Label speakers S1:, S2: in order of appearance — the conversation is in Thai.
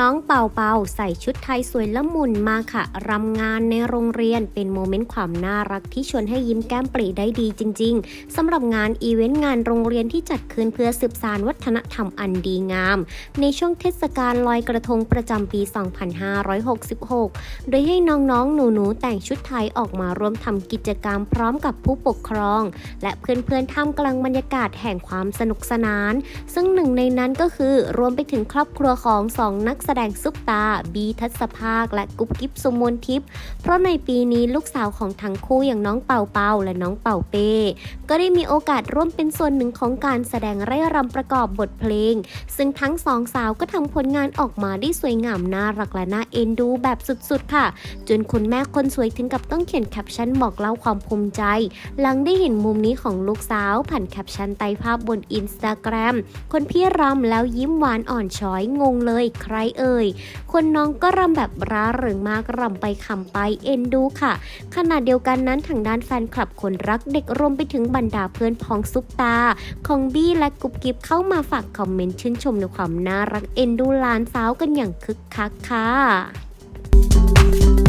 S1: น้องเป่าเป่าใส่ชุดไทยสวยละมุนมาค่ะ รำงานในโรงเรียนเป็นโมเมนต์ความน่ารักที่ชวนให้ยิ้มแก้มปรีได้ดีจริง ๆสำหรับงานอีเวนต์งานโรงเรียนที่จัดขึ้นเพื่อสืบสานวัฒนธรรมอันดีงาม ในช่วงเทศกาลลอยกระทงประจำปี 2566 โดยให้น้องๆ หนูๆ แต่งชุดไทยออกมาร่วมทำกิจกรรมพร้อมกับผู้ปกครอง และเพื่อนๆท่ามกลางบรรยากาศแห่งความสนุกสนาน ซึ่งหนึ่งในนั้นก็คือรวมไปถึงครอบครัวของสองนักแสดงซุปตา บีทัศภาค และกุ๊บกิ๊บสุมนทิพย์เพราะในปีนี้ลูกสาวของทั้งคู่อย่างน้องเป่าเป่าและน้องเป่าเป้ ก็ได้มีโอกาสร่วมเป็นส่วนหนึ่งของการแสดงไร่รำประกอบบทเพลง ซึ่งทั้งสองสาวก็ทำผลงานออกมาได้สวยงามน่ารักและน่าเอ็นดูแบบสุดๆ ค่ะ จนคุณแม่คนสวยถึงกับต้องเขียนแคปชั่นบอกเล่าความภูมิใจ หลังได้เห็นมุมนี้ของลูกสาวผ่านแคปชั่นใต้ภาพบนอินสตาแกรมคนพี่รำแล้วยิ้มหวานอ่อนช้อยงงเลย ใครเอ่ย คนน้องก็รำแบบร้าเริงมากรำไปคำไปเอ็นดูค่ะ ขณะเดียวกันนั้นทางด้านแฟนคลับคนรักเด็กรวมไปถึงบรรดาเพื่อนพ้องซุปตา ของบี้และกุ๊บกิ๊บเข้ามาฝากคอมเมนต์ชื่นชมในความน่ารักเอ็นดูหลานสาวกันอย่างคึกคักค่ะ